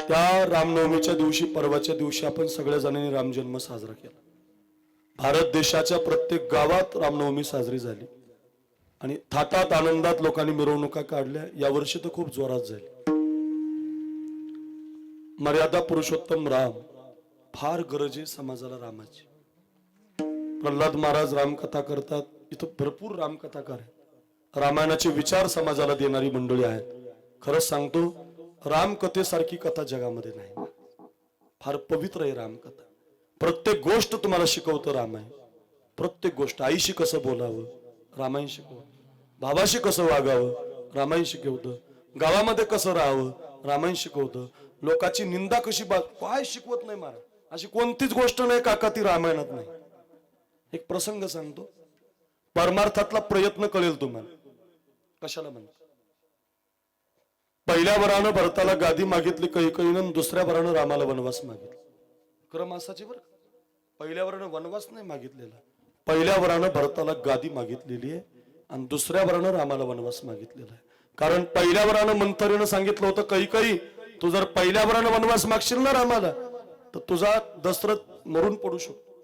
त्या रामनवमीच्या दिवशी परवाच्या दिवशी आपण सगळ्या जणांनी रामजन्म साजरा केला. भारत देशाच्या प्रत्येक गावात रामनवमी साजरी झाली. आणि थाटात आनंदात लोकांनी मिरवणुका काढल्या. यावर्षी तर खूप जोरात झाली. मर्यादा पुरुषोत्तम राम फार गरजे समाजाला रामाची. प्रल्हाद महाराज रामकथा करतात. इथं भरपूर रामकथाकार आहेत. रामायणाचे विचार समाजाला देणारी मंडळी आहेत. खरंच सांगतो रामकथेसारखी कथा जगामध्ये नाही. फार पवित्र आहे रामकथा. प्रत्येक गोष्ट तुम्हाला शिकवतं रामायण प्रत्येक गोष्ट आईशी कसं बोलावं रामायण शिकवत. भावाशी कसं वागावं रामायण शिकवतं. गावामध्ये कसं राहावं रामायण शिकवतं. लोकांची निंदा कशी बा काय शिकवत नाही महाराज अशी कोणतीच गोष्ट नाही काका ती रामायणात नाही. एक प्रसंग सांगतो. परमार्थातला प्रयत्न कळेल तुम्हाला. कशाला म्हणतो? पहिल्या वरानं भरताला गादी मागितली काही काही दुसऱ्या वरानं रामाला वनवास मागितला. क्रमासाची बरं पहिल्या वरानं वनवास नाही मागितलेला. पहिल्या वरानं भरताला गादी मागितलेली आहे आणि दुसऱ्या वरानं रामाला वनवास मागितलेला आहे. कारण पहिल्या वरानं मंथरीनं सांगितलं होतं काही काही तू जर पहिल्या वरानं वनवास मागशील ना रामाला तर तुझा दशरथ मरून पडू शकतो.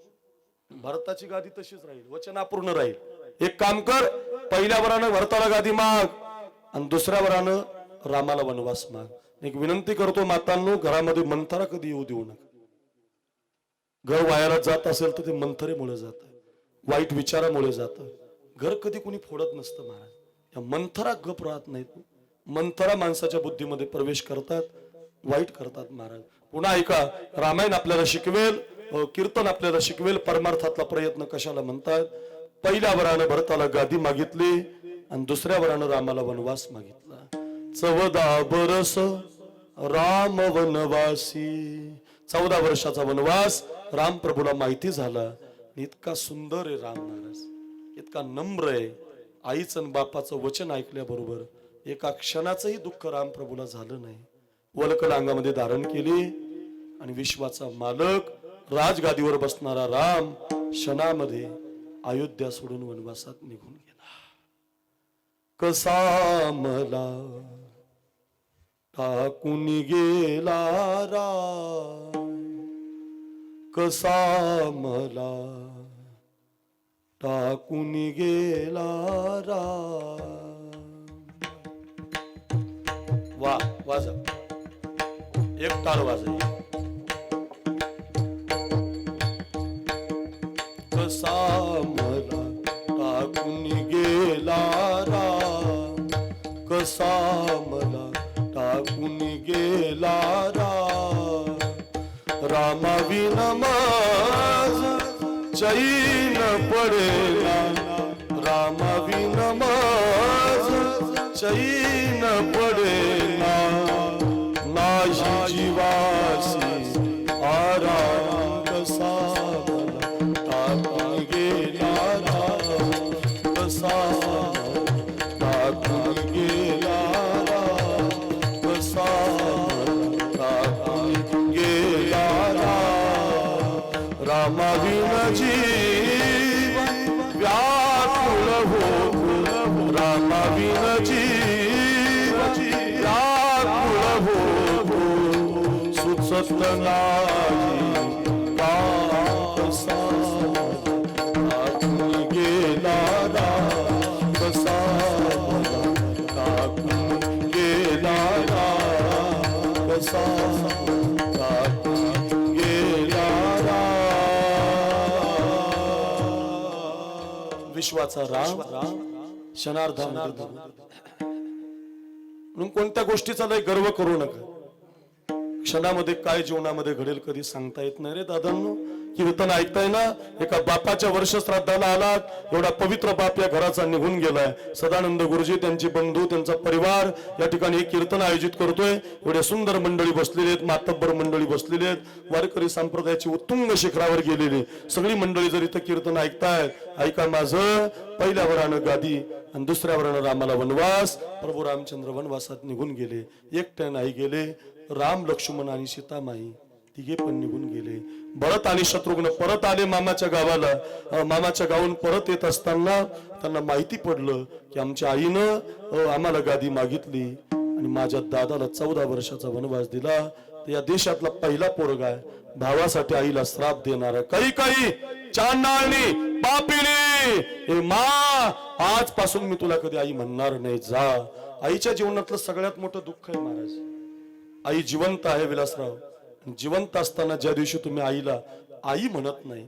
भरताची गादी तशीच राहील वचन अपूर्ण राहील. एक काम कर पहिल्या वरानं भरताला गादी माग आणि दुसऱ्या वरानं रामाला वनवास माग. एक विनंती करतो मातांनो घरामध्ये मंथरा कधी येऊ देऊ नका. घर वायाला जात असेल तर ते मंथरेमुळे जात वाईट विचारामुळे जात घर कधी कुणी फोडत नसतं महाराज. या मंथरा गप राहत नाहीत. मंथरा माणसाच्या बुद्धीमध्ये प्रवेश करतात वाईट करतात महाराज. पुन्हा ऐका रामायण आपल्याला शिकवेल कीर्तन आपल्याला शिकवेल परमार्थातला प्रयत्न कशाला म्हणतात? पहिल्या वरानं भरताला गादी मागितली आणि दुसऱ्या वरानं रामाला वनवास मागितला. चौदा बरस राम वनवासी. चौदा वर्षाचा वनवास. राम प्रभूला माहिती झाला. इतका सुंदर आहे राम महाराज इतका नम्र आहे. आईचं आणि बापाचं वचन ऐकल्याबरोबर एका क्षणाचंही दुःख राम प्रभूला झालं नाही. वलकड अंगामध्ये धारण केली आणि विश्वाचा मालक राजगादीवर बसणारा राम क्षणामध्ये अयोध्या सोडून वनवासात निघून गेला. कसा मला टाकून गेला रा कसा मला? टाकून गेला रा वा वाजा. एक तार वाजा कसा टाकून गेला राम. रामाविन माझ चैन पडेला. रामाविन माझ चैन सुचत नाही कसा टाकून गेला राम टाकून गेला राम टाकून गेला रा विश्वाचा राम राम क्षणार्धामध्ये. म्हणून कोणत्या गोष्टीचा लय गर्व करू नका. क्षणामध्ये काय जीवनामध्ये घडेल कधी सांगता येत नाही रे दादांनो? कीर्तन ऐकताय ना? एका बापाच्या वर्ष श्राद्धाला आलात. एवढा पवित्र बाप या घराचा निघून गेलाय. सदानंद गुरुजी त्यांचे बंधू त्यांचा परिवार या ठिकाणी हे कीर्तन आयोजित करतोय. एवढ्या सुंदर मंडळी बसलेली आहेत मातब्बर मंडळी बसलेली आहेत. वारकरी संप्रदायाची उत्तुंग शिखरावर गेलेली सगळी मंडळी जर इथं कीर्तन ऐकताय ऐका माझं. पहिल्या वरानं गादी आणि दुसऱ्या वरानं रामाला वनवास. प्रभू रामचंद्र वनवासात निघून गेले. एकट्या नाही गेले. राम लक्ष्मण आणि सीतामाई तिघे पण निघून गेले. भरत आणि शत्रुघ्न परत आले मामाच्या गावाला. मामाच्या गावून परत येत असताना त्यांना माहिती पडलं की आमच्या आईनं आम्हाला गादी मागितली आणि माझ्या दादाला चौदा वर्षाचा वनवास दिला. तर या देशातला पहिला पोरगा आहे. भावासाठी आईला श्राप देणार काही काही चांडाळणी पापिली हे मा आजपासून मी तुला कधी आई म्हणणार नाही. जा. आईच्या जीवनातलं सगळ्यात मोठं दुःख आहे महाराज. आई जिवंत आहे विलासराव. जिवंत असताना ज्या दिवशी तुम्ही आईला आई म्हणत नाही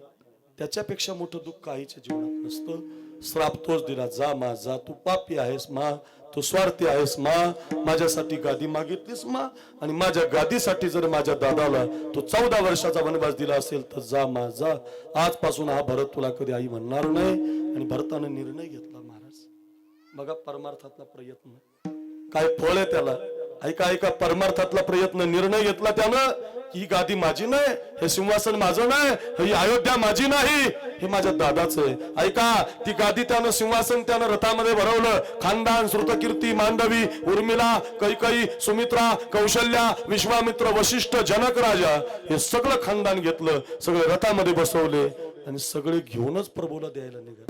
त्याच्यापेक्षा मोठं दुःख आईच्या जीवनात नसतं. श्राप तोच दिला जा मा जा तू पापी आहेस मा तू स्वार्थी आहेस मा माझ्यासाठी गादी मागितलीस मा आणि माझ्या गादीसाठी जर माझ्या दादाला तो चौदा वर्षाचा वनवास दिला असेल तर जा मा जा. आजपासून हा भरत तुला कधी आई म्हणणार नाही. आणि भरतानं निर्णय घेतला महाराज. बघा परमार्थातला प्रयत्न. काय फळ आहे त्याला? ऐका ऐका परमार्थातला प्रयत्न निर्णय घेतला त्यानं ही गादी माझी नाही हे सिंहासन माझं नाही ही अयोध्या माझी नाही हे माझ्या दादाचं आहे. ऐका ती गादी त्यानं सिंहासन त्यानं रथामध्ये भरवलं. खानदान श्रुतकीर्ती मांडवी उर्मिला कैकई सुमित्रा कौशल्या विश्वामित्र वशिष्ठ जनक राजा हे सगळं खानदान घेतलं सगळे रथामध्ये बसवले आणि सगळे घेऊनच प्रभूला द्यायला निघा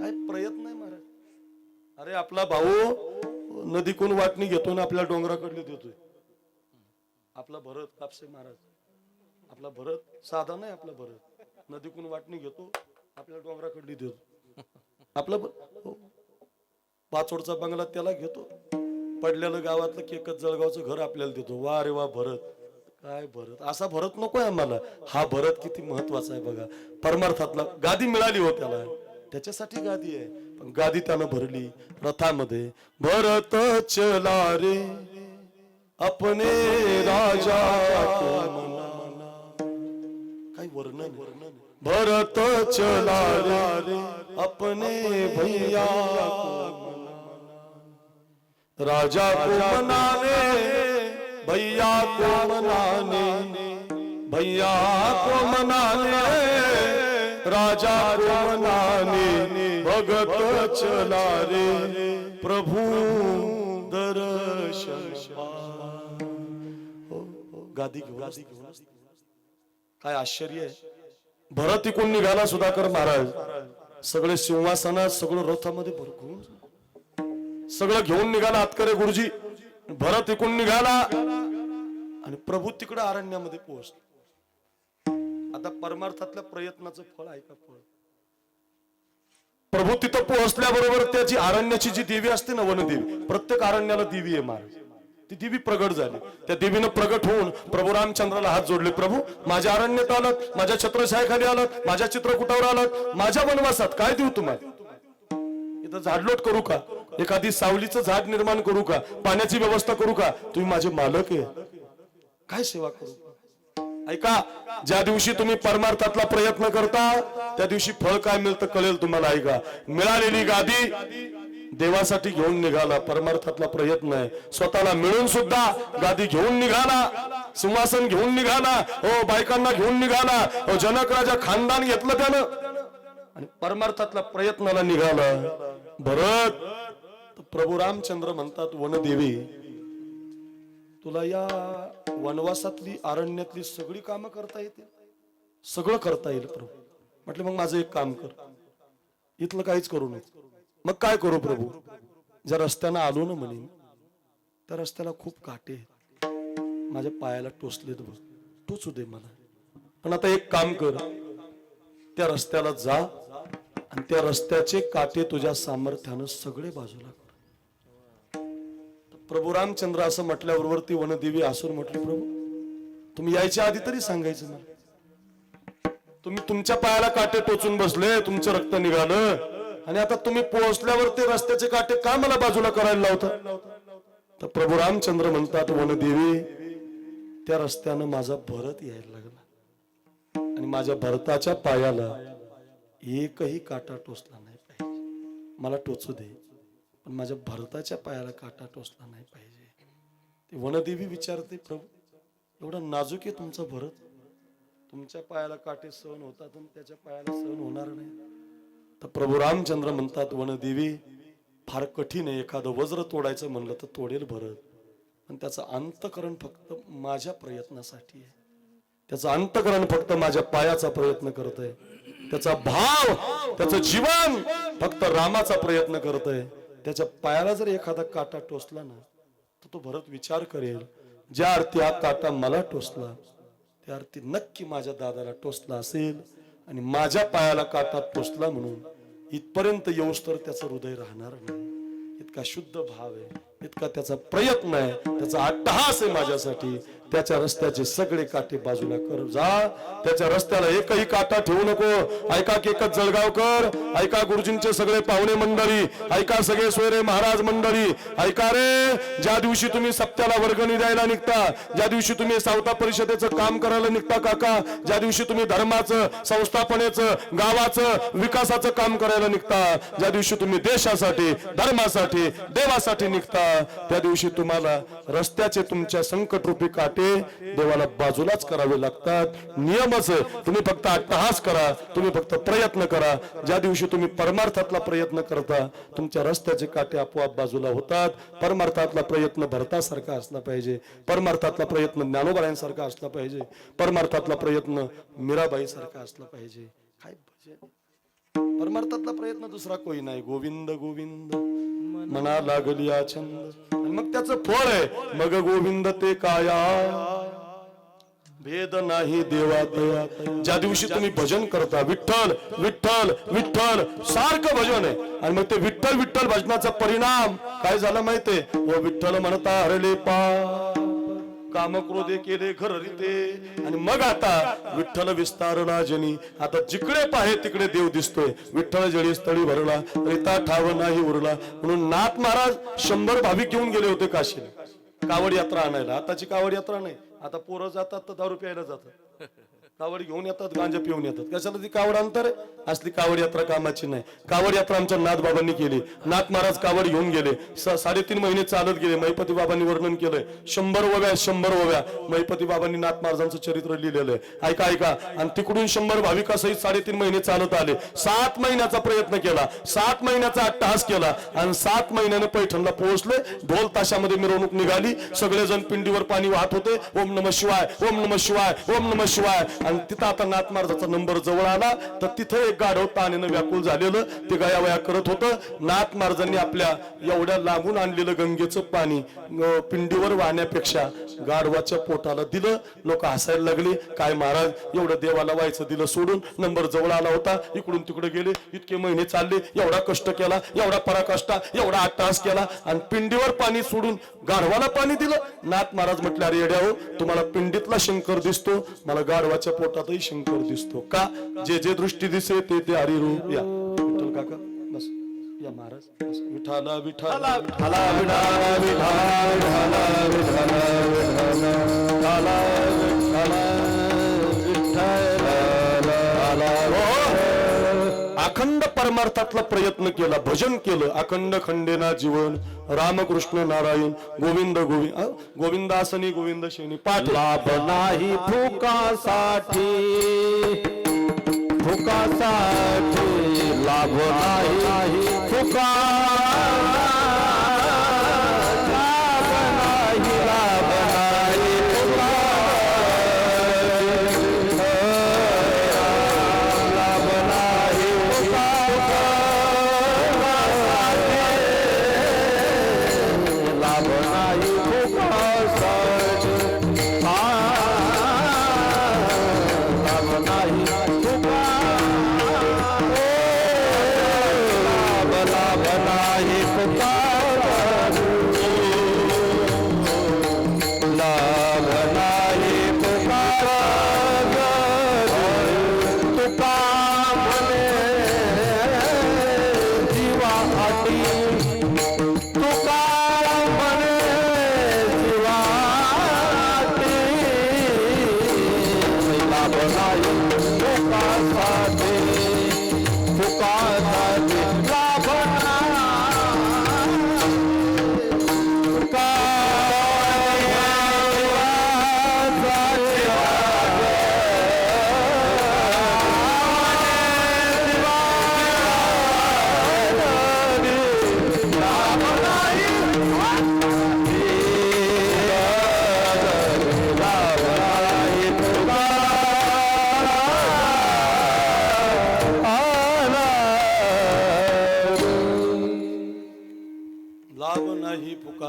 काय प्रयत्न आहे महाराज? अरे आपला भाऊ नदीकून वाटणी घेतो ना आपल्या डोंगराकडले देतोय. आपला भरत कापसे महाराज. आपला भरत साधा नाही आपला भरत. नदीकून वाटणी घेतो आपल्या डोंगराकडली देतो. आपला हो. पाचोडचा बंगला त्याला घेतो. पडलेलं गावातलं केकत जळगावचं घर आपल्याला देतो. वा रे वा भरत. काय भरत? असा भरत नकोय आम्हाला. हा भरत किती महत्त्वाचा आहे बघा. परमार्थातला गादी मिळाली हो त्याला. त्याच्यासाठी गादी आहे. पण गादी त्यानं भरली. रथामध्ये भरत चला रे अपने राजा काही वर्णन वर्णन भरत चला रे अपने भैया राजा को मनाने भैया को मनाने. भैया को मनाने. राजा को भगत चला रे प्रभू दर्शन हो, हो. गादी घेऊन गादी काय आश्चर्य आहे. भरत इकून निघाला सुधाकर महाराज. सगळे सिंहासनात सगळं रथामध्ये भरकून सगळं घेऊन निघाला आतकरे गुरुजी. भरत इकून निघाला. आणि प्रभू तिकडे अरण्यामध्ये पोहोचला. आता परमार्थातल्या प्रयत्नाचं फळ आहे का फळ? प्रभू तिथं पोहोचल्याबरोबर त्याची आरण्याची जी देवी असते ना वनदेवी प्रत्येक आरण्याला देवी आहे महाराज. ती देवी प्रगट झाली. त्या देवीनं प्रगट होऊन प्रभू रामचंद्राला हात जोडले प्रभू माझ्या अरण्यात आलात माझ्या छत्रछायाखाली आलात माझ्या चित्रकुटावर आलात माझ्या वनवासात काय देऊ तुम्हाला? इथं झाडलोट करू का? एखादी सावलीचं झाड निर्माण करू का? पाण्याची व्यवस्था करू का? तुम्ही माझे मालक आहे. काय सेवा करू? ऐका ज्या दिवशी तुम्ही परमार्थातला प्रयत्न करता त्या दिवशी फळ काय मिळतं कळेल तुम्हाला ऐका. मिळालेली गादी देवासाठी घेऊन निघाला परमार्थातला प्रयत्न आहे. स्वतःला मिळून सुद्धा गादी घेऊन निघाला सिंहासन घेऊन निघाला हो बायकांना घेऊन निघाला हो जनक राजा खानदान घेतलं त्यानं. आणि परमार्थातल्या प्रयत्नाला निघाला. भरत प्रभू रामचंद्र म्हणतात वनदेवी तुला या वनवासातली अरण्यातली सगळी कामं करता येतील. सगळं करता येईल प्रभू. म्हटलं मग माझं एक काम कर. इथलं काहीच करू नको मग काय करू प्रभू? ज्या रस्त्यानं आलो ना म्हणे त्या रस्त्याला खूप काटे माझ्या पायाला टोचलेत बघ. टोचू दे मला. पण आता एक काम कर. त्या रस्त्याला जा आणि त्या रस्त्याचे काटे तुझ्या सामर्थ्यानं सगळे बाजूला प्रभू रामचंद्र असं म्हटल्याबरोबर ती वनदेवी असून म्हटली प्रभू तुम्ही यायच्या आधी तरी सांगायचं ना तुम्ही तुमच्या पायाला काटे टोचून बसले तुमचं रक्त निघालं. आणि आता तुम्ही पोहोचल्यावर ते रस्त्याचे काटे का मला बाजूला करायला लावता? तर प्रभू रामचंद्र म्हणतात वनदेवी त्या रस्त्यानं माझा भरत यायला लागला. आणि माझ्या भरताच्या पायाला एकही काटा टोचला नाही पाहिजे. मला टोचू दे. पण माझ्या भरताच्या पायाला काटा टोचला नाही पाहिजे. ते वनदेवी विचारते प्रभू एवढा नाजूक आहे तुमचा भरत? तुमच्या पायाला काटे सहन होतात आणि त्याच्या पायाला सहन होणार नाही. तर प्रभू रामचंद्र म्हणतात वनदेवी फार कठीण आहे एखादं वज्र तोडायचं म्हणलं तर तोडेल भरत. पण त्याचं अंतकरण फक्त माझ्या प्रयत्नासाठी आहे. त्याचं अंतकरण फक्त माझ्या पायाचा प्रयत्न करत आहे त्याचा भाव त्याचं जीवन फक्त रामाचा प्रयत्न करत आहे त्याच्या पायाला जर एखादा काटा टोचला ना तर तो भरत विचार करेल ज्या अर्थी हा काटा मला टोचला त्या अर्थी नक्की माझ्या दादाला टोचला असेल आणि माझ्या पायाला काटा टोचला म्हणून इथपर्यंत येऊस तर त्याचं हृदय राहणार नाही. इतका शुद्ध भाव आहे. इतका त्याचा प्रयत्न आहे त्याचा अट्टहास आहे माझ्यासाठी. त्याच्या रस्त्याचे सगळे काटे बाजूला कर जा. त्याच्या रस्त्याला एकही काटा ठेवू नको. ऐका की एकच जळगावकर ऐका गुरुजींचे सगळे पाहुणे मंडळी ऐका सगळे सोयरे महाराज मंडळी ऐका रे ज्या दिवशी तुम्ही सप्त्याला वर्गणी द्यायला निघता ज्या दिवशी तुम्ही सावता परिषदेचं काम करायला निघता काका ज्या दिवशी तुम्ही धर्माचं संस्थापनेचं गावाचं विकासाचं काम करायला निघता ज्या दिवशी तुम्ही देशासाठी धर्मासाठी देवासाठी निघता त्या दिवशी तुम्हाला रस्त्याचे तुमच्या संकट रूपी काटे देवाला बाजूलाच करावे लागतात. नियमच आहे तुम्ही फक्त अट्टहास करा तुम्ही फक्त प्रयत्न करा. ज्या दिवशी तुम्ही परमार्थातला प्रयत्न करता तुमच्या रस्त्याचे काटे आपोआप बाजूला होतात. परमार्थातला प्रयत्न भरतासारखा असला पाहिजे. परमार्थातला प्रयत्न ज्ञानोबरायांसारखा असला पाहिजे. परमार्थातला प्रयत्न मीराबाई सारखा असला पाहिजे. काय परमार्थातला प्रयत्न दुसरा कोई नाही. गोविंद गोविंद. मना लागली छंद. मग त्याचं फळ आहे. मग गोविंद ते काया. भेद नाही देवात ज्या दिवशी तुम्ही भजन करता विठ्ठल विठ्ठल विठ्ठल सारखं भजन आहे. आणि मग ते विठ्ठल विठ्ठल भजनाचा परिणाम काय झाला माहितीये? व विठ्ठल म्हणता हरले पा काम क्रोधे केले घर रिते. आणि मग आता विठ्ठल विस्तारला जनी. आता जिकडे पाहे तिकडे देव दिसतोय. विठ्ठल जळी स्थळी भरला रिता ठाव नाही उरला. म्हणून नाथ महाराज शंभर भाविक घेऊन गेले होते काशीला. कावड यात्रा आणायला. आताची कावड यात्रा नाही. आता पोरं जातात तर दारू प्यायला जातात. कावड घेऊन येतात गांजा पिऊन येतात. कशाला ती कावड अंतर असली कावड यात्रा कामाची नाही. कावड यात्रा आमच्या नाथबाबांनी केली. नाथ महाराज कावड घेऊन गेले. साडेतीन महिने चालत गेले. महिपती बाबांनी वर्णन केलंय. शंभर ओव्या शंभर ओव्या. महिपती बाबांनी नाथ महाराजांचं चरित्र लिहिलेलं आहे. ऐका ऐका. आणि तिकडून शंभर भाविकासहित साडेतीन महिने चालत आले. सात महिन्याचा प्रयत्न केला. सात महिन्याचा अट्टहास केला. आणि सात महिन्याने पैठणला पोहोचले. ढोल ताशामध्ये मिरवणूक निघाली. सगळेजण पिंडीवर पाणी वाहत होते. ओम नम शिवाय ओम नम शिवाय ओम नम शिवाय. आणि तिथं आता नाथ नंबर जवळ आला तर तिथं एक गाढव तानेनं व्याकुळ झालेलं ते गयावया करत होतं. नाथ महाराजांनी आपल्या एवढ्या लागून आणलेलं गंगेचं पाणी पिंडीवर वाहण्यापेक्षा गाढवाच्या पोटाला दिलं. लोक हसायला लागले काय महाराज एवढं देवाला व्हायचं दिलं सोडून नंबर जवळ आला होता इकडून तिकडे गेले इतके महिने चालले एवढा कष्ट केला एवढा पराकष्टा एवढा अट्टास केला आणि पिंडीवर पाणी सोडून गाढवाला पाणी दिलं. नाथ महाराज म्हटले अरे येड्या हो तुम्हाला पिंडीतला शंकर दिसतो मला गाढवाच्या पोटातही शंकर दिसतो. का? जे जे दृष्टी दिसे ते ते हरिरूप. या. विठ्ठल काका बस. या महाराज बस. विठाला विठाला. विठाला विठाला विठाला विठाला विठाला विठाला अखंड परमार्थातला प्रयत्न केला भजन केलं अखंड खंडेना जीवन रामकृष्ण नारायण गोविंद गोविंद गोविंदासनी गोविंद गोविंद शेनी पाठ लाभ नाही फुकासाठी फुकासाठी लाभ नाही फुका Papa.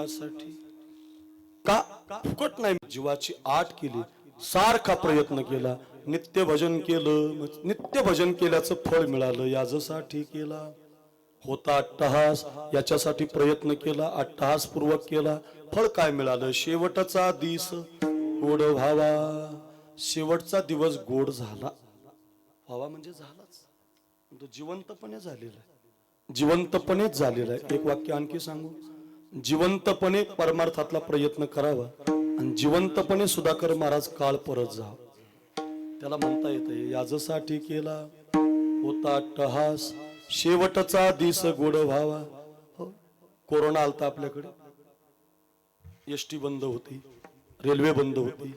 जीवासाठी. का? फुकट नाही. जीवाची आठ केली. सारखा प्रयत्न केला. नित्य भजन केलं. नित्य भजन केल्याचं फळ मिळालं. याजसाठी केला. होता अट्टहास. याच्यासाठी प्रयत्न केला. अट्टहास पूर्वक केला. फळ काय मिळालं? शेवटचा दिस गोड व्हावा. शेवटचा दिवस गोड झाला. व्हावा म्हणजे झालाच. तो जिवंतपणे झालेला आहे. जिवंतपणेच झालेला आहे. एक वाक्य आणखी सांगू? जिवंतपणे परमार्थातला प्रयत्न करावा आणि जिवंतपणे सुधाकर महाराज काळ परत जा. त्याला म्हणता येतं याजसाठी केला होता टहास शेवटचा दिस गोड व्हावा. हो कोरोना आलता आपल्याकडे. एस टी बंद होती रेल्वे बंद होती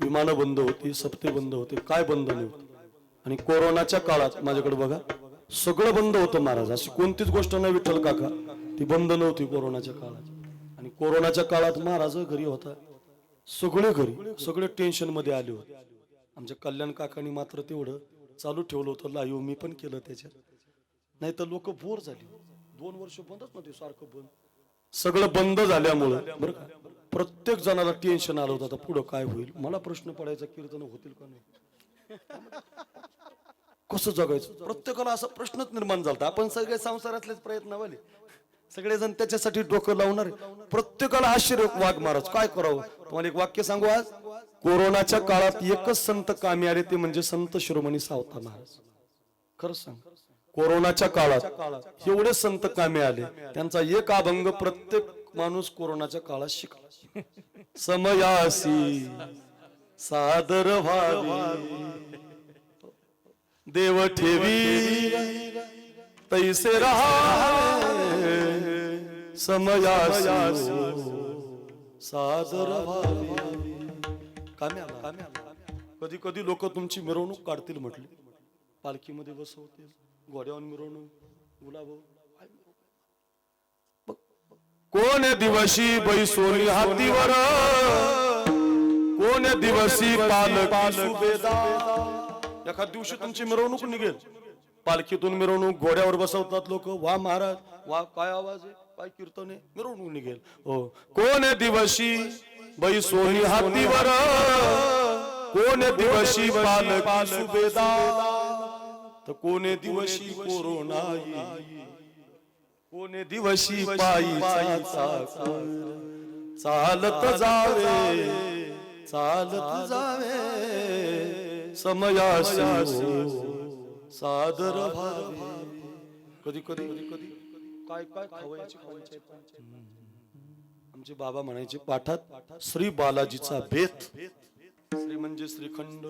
विमानं बंद होती सप्ते बंद होते काय बंद नव्हतं? आणि कोरोनाच्या काळात माझ्याकडे बघा सगळं बंद होतं महाराज. अशी कोणतीच गोष्ट नाही विठ्ठल काका. ती बंद नव्हती कोरोनाच्या काळात. आणि कोरोनाच्या काळात महाराज घरी होता. सगळे घरी सगळे टेन्शनमध्ये आले होते. आमच्या कल्याण काकांनी मात्र तेवढं चालू ठेवलं होतं. लाईव्ह मी पण केलं त्याच्यात. नाही तर लोक बोर झाली. दोन वर्ष बंदच नव्हते सारखं बंद. सगळं बंद झाल्यामुळं बरं का? प्रत्येक जणाला टेन्शन आलं होतं. आता पुढं काय होईल? मला प्रश्न पडायचा कीर्तन होतील का नाही? कसं जगायचं? प्रत्येकाला असा प्रश्नच निर्माण झाला आपण सगळे संसारातलेच प्रयत्न वाले सगळेजण त्याच्यासाठी डोकं लावणार प्रत्येकाला आश्चर्य वाघ महाराज काय करावं? तुम्हाला एक वाक्य सांगू आज? कोरोनाच्या काळात एकच संत कामी आले ते म्हणजे संत शिरोमणी सावता महाराज. खरं सांग कोरोनाच्या काळात एवढे संत कामी आले त्यांचा एक अभंग प्रत्येक माणूस कोरोनाच्या काळात शिकला. समयासी सादर व्हावी. देव ठेवी तैसे रहा समयासी। सादर व्हावी। कधी कधी लोक तुमची मिरवणूक काढतील म्हटली. पालखीमध्ये बसवतील घोड्यावर मिरवणूक गुलाब कोण दिवशी बैसोली हातीवर? कोण दिवशी एखाद दिवशी तुमची मिरवणूक निघेल. पालखीतून मिरवणूक घोड्यावर बसवतात लोक. वा महाराज वा काय आवाज आहे? काय कीर्तन मिरवणूक निघेल हो कोण दिवशी बैसोनी हातीवर कोण दिवशी तर कोणे दिवशी कोरोना कोणे दिवशी पायी चालत जावे चालत जावे सादर भावे। कधी कधी कधी कधी। काय काय खावयाची पंचायत. आमचे बाबा म्हणायचे पाठात श्री बालाजीचा भेद श्री म्हणजे श्रीखंड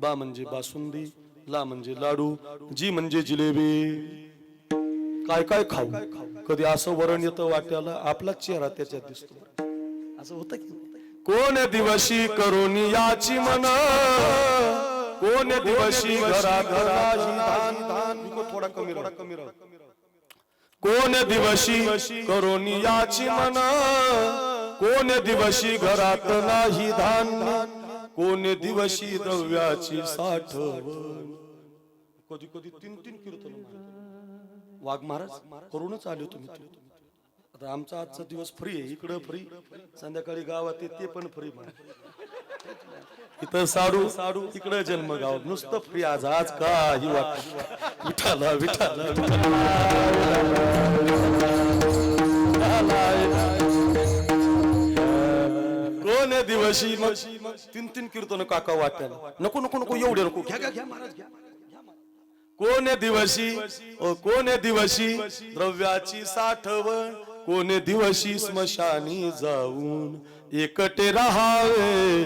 बा म्हणजे बासुंदी ला म्हणजे लाडू जी म्हणजे जिलेबी. काय काय खाऊ? कधी असं वरण येतं वाट्याला आपला चेहरा त्याच्यात दिसतो असं होतं की? कोण दिवशी करोनी याची मन? कोण दिवशी घरा घराची धान? धान? थोडा कमी राहा कमी राहा. कोण दिवशी करोनी याची मना? कोण दिवशी घरात नाही धान्य कोण दिवशी द्रव्याची साठ कधी कधी तीन तीन कीर्तन वाघ महाराज करूनच आले तुम्ही आता आमचा आजचा दिवस फ्री आहे. इकडं फ्री संध्याकाळी गावात आहे ते पण फ्री इथं साडू साडू इकडं जन्म गाव नुसतं फ्री आज आज काही वाट विठाला विठाला. कोण आहे दिवशी? तीन तीन कीर्तन काका वाटायला. नको नको नको एवढे नको. घ्या घ्या घ्या महाराज घ्या कोण आहे दिवशी? कोण आहे दिवशी? द्रव्याची साठवण. कोण दिवशी? स्मशानी जाऊन. एकटे राहावे.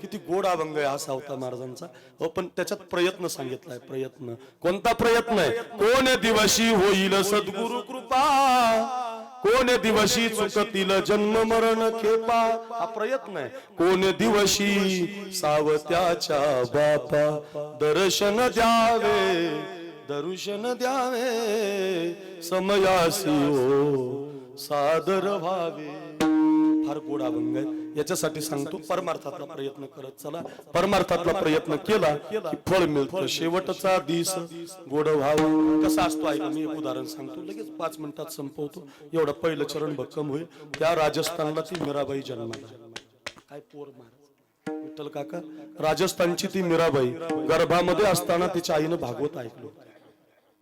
किती गोड अभंग आहे हा सावता महाराजांचा. हो पण त्याच्यात प्रयत्न सांगितलाय प्रयत्न. कोणता प्रयत्न आहे? कोण दिवशी होईल सद्गुरु कृपा? कोण दिवशी चुकतील जन्म मरण खेपा? हा प्रयत्न आहे. कोण दिवशी सावत्याच्या बापा दर्शन द्यावे? दर्शन द्यावे. समयासी हो सादर व्हावे. फार गोड अभंग आहे. याच्यासाठी सांगतो परमार्थातला प्रयत्न करत चला. परमार्थातला प्रयत्न केला की फळ मिळतं. शेवटचा दिस गोड व्हावं कसा असतो ऐका मी एक उदाहरण सांगतो. लगेच पाच मिनिटात संपवतो. एवढं पहिलं चरण भक्कम होईल. त्या राजस्थानला ती मीराबाई जन्माला. काय पोर महाराज? विठ्ठल काका? राजस्थानची ती मीराबाई गर्भामध्ये असताना तिच्या आईनं भागवत ऐकलो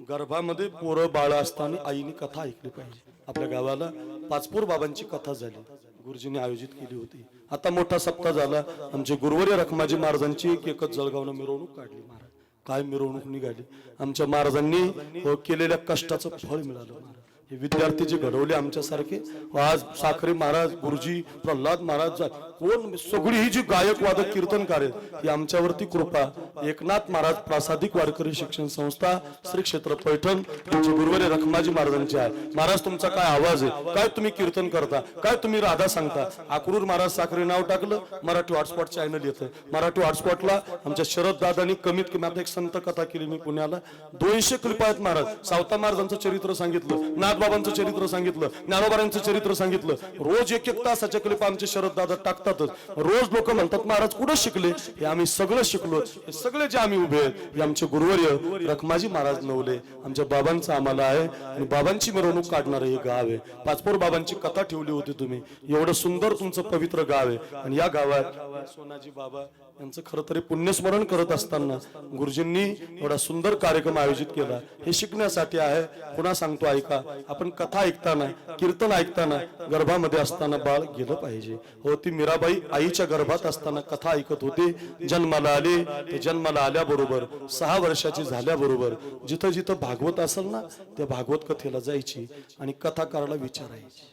गर्भामध्ये पोरं बाळ असताना आईने कथा ऐकली पाहिजे. आपल्या गावाला पाचपूर बाबांची कथा झाली. गुरुजींनी आयोजित केली होती. आता मोठा सप्ताह झाला. आमचे गुरुवर्य रखमाजी महाराजांची एक एकच जळगावनं मिरवणूक काढली महाराज. काय मिरवणूक निघाली? आमच्या महाराजांनी हो केलेल्या कष्टाचं फळ मिळालं महाराज. हे विद्यार्थी जे घडवले आमच्यासारखे हो आज साखरे महाराज गुरुजी प्रल्हाद महाराज कोण सगळी ही जी गायक वादक कीर्तनकार आहेत ही आमच्यावरती कृपा. एकनाथ महाराज प्रासादिक वारकरी शिक्षण संस्था श्री क्षेत्र पैठण यांची गुरुवारी रखमाजी महाराजांची आहे. महाराज तुमचा काय आवाज आहे? काय तुम्ही कीर्तन करता? काय तुम्ही राधा सांगता? आक्रूर महाराज साखरे नाव टाकलं मराठी हॉटस्पॉट चॅनल येतं. मराठी हॉटस्पॉटला आमच्या शरद दादानी कमीत कमी आता एक संत कथा केली मी पुण्याला. दोनशे क्लिप आहेत महाराज. सावता महाराजांचं चरित्र सांगितलं नाथबाबांचं चरित्र सांगितलं ज्ञानोबारांचं चरित्र सांगितलं. रोज एक एक तासाच्या क्लिप आमचे शरद दादा टाकतातच. रोज लोक म्हणतात महाराज कुठं शिकले? हे आम्ही सगळं शिकलो. हे सगळे जे आम्ही उभे आहेत हे आमचे गुरुवर्य रखमाजी महाराज नवले. आमच्या बाबांचं आम्हाला आहे आणि बाबांची मिरवणूक काढणारं हे गाव आहे. पाचपोर बाबांची कथा ठेवली होती तुम्ही. एवढं सुंदर तुमचं पवित्र गाव आहे. आणि या गावात सोनाजी बाबा यांचं खरं तरी पुण्यस्मरण करत असताना गुरुजींनी एवढा सुंदर कार्यक्रम आयोजित केला. हे शिकण्यासाठी आहे. पुन्हा सांगतो ऐका. आपण कथा ऐकताना कीर्तन ऐकताना गर्भामध्ये असताना बाळ गेलं पाहिजे. हो ती मिरा मीराबाई आईच्या गर्भात असताना कथा ऐकत होते. जन्माला आले. ते जन्माला आल्याबरोबर सहा वर्षाची झाल्याबरोबर जिथं जिथं भागवत असेल ना त्या भागवत कथेला जायची आणि कथाकाराला विचारायची.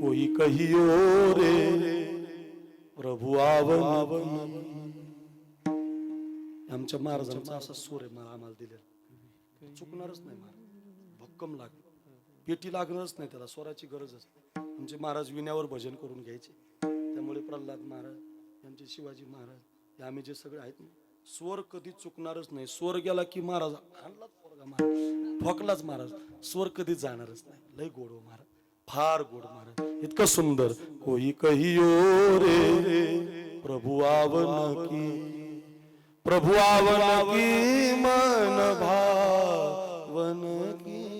कोई कहियो रे प्रभु आवन. आमच्या महाराजांचा असा सूर आहे मला आम्हाला दिलेला. चुकणारच नाही महाराज. भक्कम लाग. पेटी लागणारच नाही त्याला स्वराची गरजच आमचे महाराज विण्यावर भजन करून घ्यायचे. त्यामुळे प्रल्हाद महाराज यांचे शिवाजी महाराज हे आम्ही जे सगळे आहेत ना स्वर कधी चुकणारच नाही. स्वर गेला की महाराज हाणलाच पोरगा महाराज. फोकलाच महाराज. स्वर कधी जाणारच नाही. लय गोड हो महाराज. फार गोड महाराज. इतकं सुंदर. कोई कहियो रे प्रभु आवन की प्रभु आवन की मन भावन की.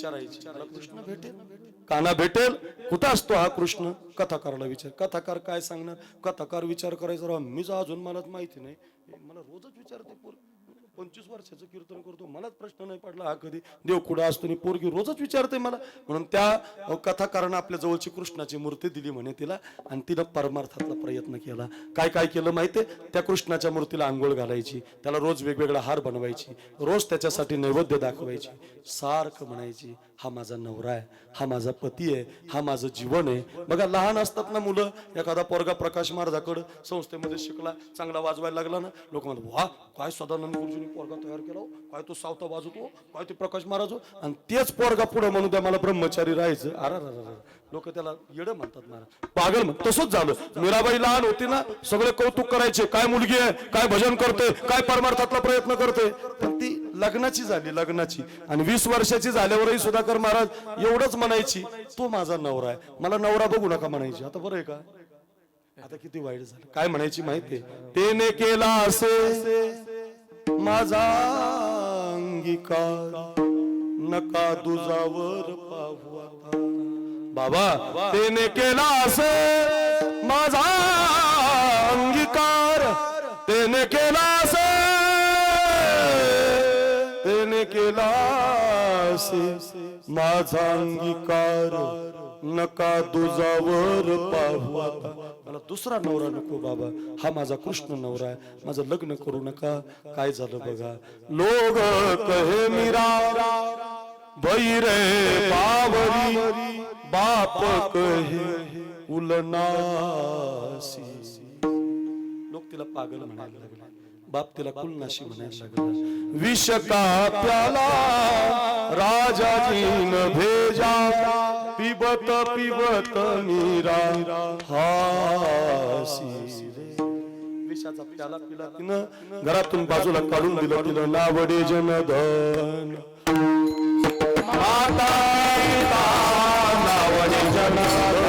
विचारायची. मला कृष्ण भेटेल. काना भेटेल? कुठं असतो हा कृष्ण? कथाकाराला विचार. कथाकार काय सांगणार? कथाकार विचार करायचा राव. मीच अजून मलाच माहिती नाही. मला रोजच विचारते पोर पंचवीस वर्षाचं कीर्तन करतो. मलाच प्रश्न नाही पडला हा कधी. देव कुठं असतो आणि पोरगी रोजच विचारते मला. म्हणून त्या कथाकारानं आपल्या जवळची कृष्णाची मूर्ती दिली म्हणे तिला आणि तिनं परमार्थातला प्रयत्न केला. काय काय केलं माहितीये? त्या कृष्णाच्या मूर्तीला आंघोळ घालायची. त्याला रोज वेगवेगळा हार बनवायची. रोज त्याच्यासाठी नैवेद्य दाखवायची. सारखं म्हणायची हा माझा नवरा आहे. हा माझा पती आहे. हा माझं जीवन आहे. बघा लहान असतात ना मुलं एखादा पोरगा प्रकाश महाराजाकडं संस्थेमध्ये शिकला चांगला वाजवायला लागला ना लोक म्हणतात वा काय सदानंद गुरुजींनी पोरगा तयार केला काय तो सावता वाजवतो काय तो प्रकाश महाराज हो. आणि तेच पोरगा पुढे म्हणून द्या मला ब्रह्मचारी राहायचं. अरा लोक त्याला येडं म्हणतात महाराज. पागल म्हण तसंच झालं. मीराबाई लहान होती ना सगळे कौतुक करायचे. काय मुलगी आहे काय भजन करते काय परमार्थातला प्रयत्न करते. पण ती लग्नाची झाली लग्नाची. आणि वीस वर्षाची झाल्यावरही सुधाकर महाराज एवढंच म्हणायची तो माझा नवरा आहे. मला नवरा बघू नका म्हणायची. आता बरं आहे का? आता किती वाईट झालं. काय म्हणायची माहिती तेने केला असे. माझा अंगीकार नका दुजावर पाहू आता. बाबा तेने केला असे माझा अंगीकार. तेने केला असे तेने केला असे माझा अंगीकार नका दुजावर पाहू आता. मला दुसरा नवरा नको बाबा. हा माझा कृष्ण नवरा आहे. माझं लग्न करू नका. काय झालं बघा? लोग कहे मीरा बैरे बावरी बाप कहे उलनासी. लोक तिला पागल म्हणायला लागले. बाप तिला कुलनाशी म्हणायला लागला. विषका का प्याला राजाजीन भेजा पिबत पिबत मीरा हासी विषाचा प्याला पिला तिनं घरातून बाजूला काढून दिलं तिनं नावडे जनधन माता पिता नावडे जनधन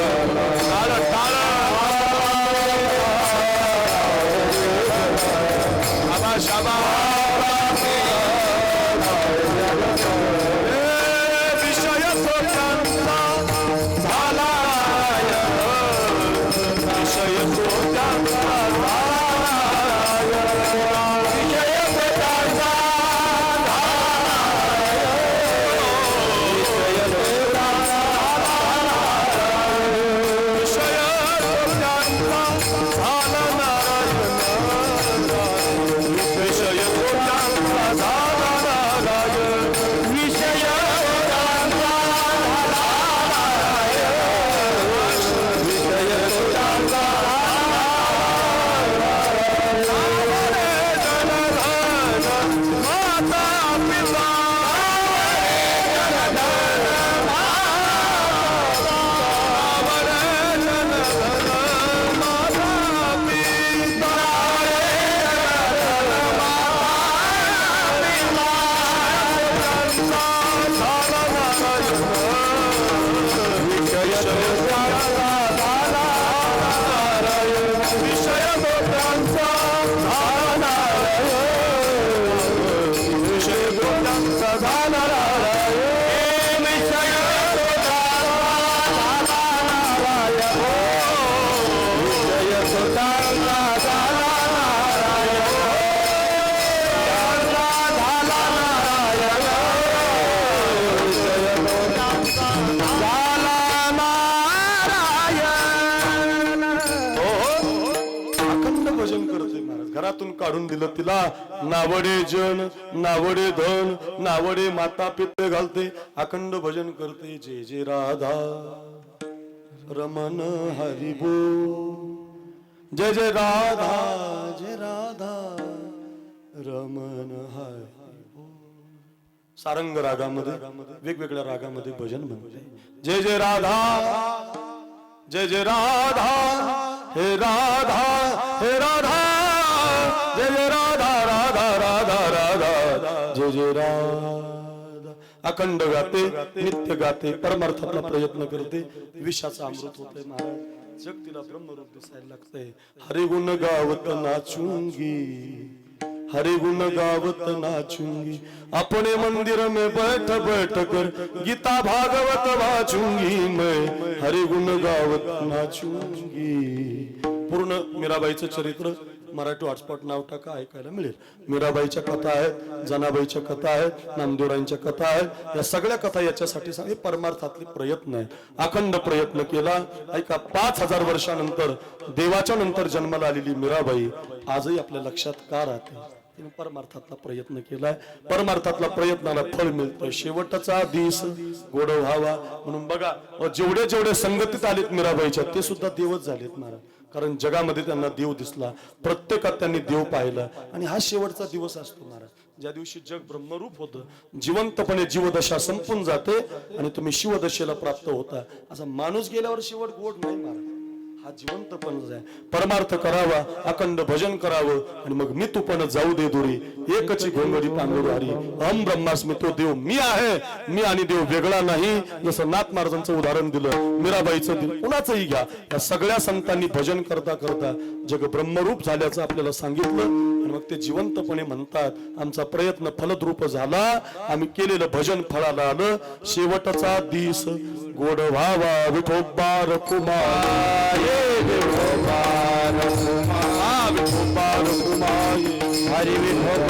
काढून दिलं तिला. नावडे जन नावडे धन नावडे माता पित्त घालते अखंड भजन करते. जे जे राधा रमन हरिबो जय जय राधा जय राधा रमन हरि सारंग रागामध्ये वेगवेगळ्या रागामध्ये भजन म्हणते. जय जय राधा जय जय राधा हे राधा हे राधा जय जय राधा राधा राधा राधा जय जय राधा. अखंड गाते नित्य गाते परमार्थाचा प्रयत्न करते विषाचा अमृत होते महाराज. जग तिला ब्रह्मरूप दिसायला लागतंय. हरे गुण गावत नाचुंगी. हरे गुण गावत नाचूंगी. अपने मंदिर में बैठ बैठ कर गीता भागवत वाचूंगी मैं. हरे गुण गावत नाचूंगी. पूर्ण मीराबाईचं चरित्र मराठी हॉटस्पॉट नाव टाका ऐकायला मिळेल. मीराबाईच्या कथा आहेत जनाबाईच्या कथा आहेत नामदेवराईंच्या कथा आहेत. या सगळ्या कथा याच्यासाठी सांग हे परमार्थातले प्रयत्न आहेत. अखंड प्रयत्न केला. ऐका पाच हजार वर्षानंतर देवाच्या नंतर जन्माला आलेली मीराबाई आजही आपल्या लक्षात का राहते? परमार्थातला प्रयत्न केलाय. परमार्थातला प्रयत्नाला फळ मिळतं शेवटचा दिस गोड व्हावा. म्हणून बघा जेवढे जेवढे संगतीत आलेत मीराबाईच्या ते सुद्धा देवच झालेत महाराज. कारण जगामध्ये त्यांना देव दिसला प्रत्येकात त्यांनी देव पाहिला. आणि हा शेवटचा दिवस असतो महाराज. ज्या दिवशी जग ब्रह्मरूप होतं जिवंतपणे जीवदशा संपून जाते आणि तुम्ही शिवदशेला प्राप्त होता. असा माणूस गेल्यावर शेवट गोड नाही महाराज. हा जिवंतपणच आहे. परमार्थ करावा अखंड भजन करावं आणि मग मी तू पण जाऊ दे दुरी. एकची घोंगडी पांगडू हरी अहम ब्रह्मास्मी तो देव मी आहे. मी आणि देव वेगळा नाही. जसं नाथ महाराजांचं उदाहरण दिलं मीराबाईचं दिलं कुणाचंही घ्या. या सगळ्या संतांनी भजन करता करता जग ब्रह्मरूप झाल्याचं आपल्याला सांगितलं आणि मग ते जिवंतपणे म्हणतात आमचा प्रयत्न फलद्रूप झाला. आम्ही केलेलं भजन फळाला आलं. शेवटचा दिस गोड व्हावा विठोबार कुमार ये विठोबार कुमार विठोबार कुमार हरी विठोबार